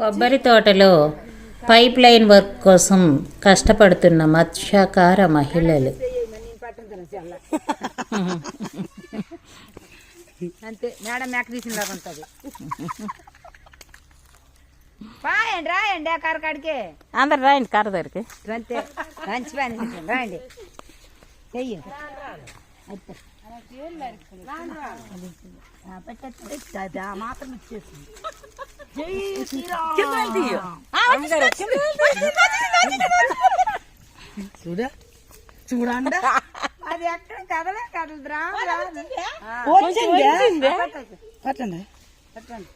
కొబ్బరి తోటలో pipe line work కోసం కష్టపడుతున్న మత్స్యకార మహిళలు. అంతే మేడం మేక ఉంటుంది. రాయండి ఆ కారు కాడికి. అందరు రాయండి కర్ర దగ్గరికి. అంతే మంచి పని చేసింది, రాయండి. చెయ్యి. మాత్రం ఇచ్చేసింది చూడా చూడండి అది ఎక్కడ కదలే కదలదురా వచ్చింది పట్టండి పెట్టండి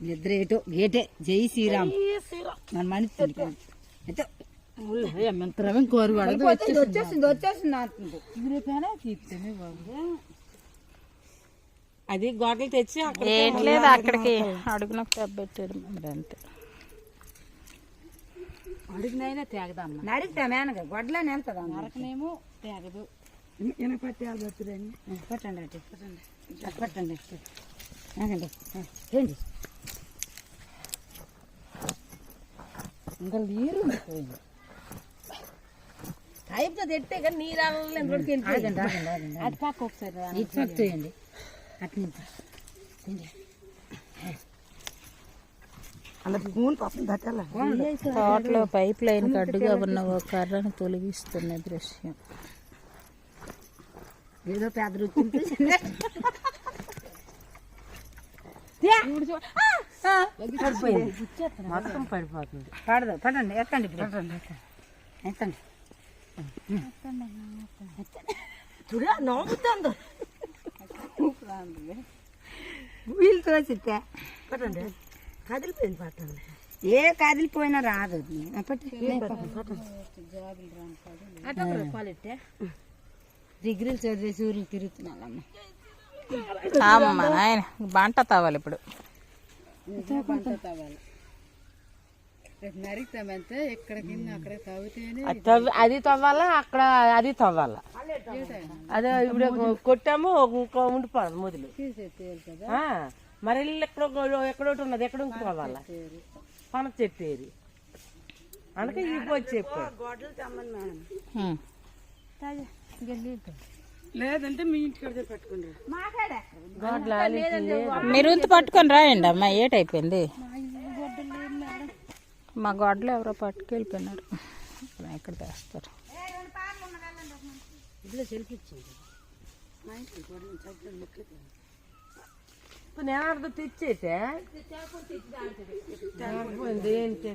నిద్ర ఏటో గేటే జై శ్రీరామ్ మన మనిషి అయితే కోరు పడదు వచ్చేసింది వచ్చేసింది అంటుంది అది గోడలు తెచ్చి లేదు అక్కడికి అడుగున పెట్టాడు మరి అంతే. అడిగినైనా తేగదమ్మ. నడిస్తా మేనగా గొడ్లని వెళ్తుందా నరకనేమో తేగదు. పట్టి ఆల్బెత్తురని పెట్టండి అటు. ఇంకా నీరు అయిపోతుంది ఎట్టే కానీ నీరు అవ్వలేదు రోడ్కి ఆగండి ఆగండి ఆగండి అటు పక్క ఒకసారి రా. తోటలో పైప్ లైన్ అడ్డుగా ఉన్న ఓ కర్రను తొలగిస్తున్న దృశ్యం. ఏదో రుచి మొత్తం పడిపోతుంది. పడదు. పడండి. ఎక్కండి ఇప్పుడు. ఎక్కండి. చూడా నవ్వుతుంది. పట్టండి కదిలిపోయింది పట్టండి ఏ కదిలిపోయినా రాదు డిగ్రీలు చదివే సూర్యులు తిరుగుతున్నాళ్ళమ్మ అమ్మ నాయన బంట తవ్వాలి ఇప్పుడు. అది తవ్వాలా అక్కడ అది తవ్వాలా? అదే ఇప్పుడు కొట్టాము ఇంకో ఉండిపోదు మొదలు. ఆ, మరి ఎక్కడో ఎక్కడోటి ఉన్నది. ఎక్కడ ఉంచుకోవాలా పన చెట్టేరి అందుకే ఈ పోయి చెప్పారు. లేదంటే మీ ఇంటికి మీరు ఉంతి పట్టుకొని రాయండి అమ్మా ఏటైపోయింది? మా గొడ్డలు ఎవరో పట్టుకెళ్ళిపోయినారు. ఎక్కడ తెస్తారు. నేను అర్థం తెచ్చేటే పోయింది ఏంటి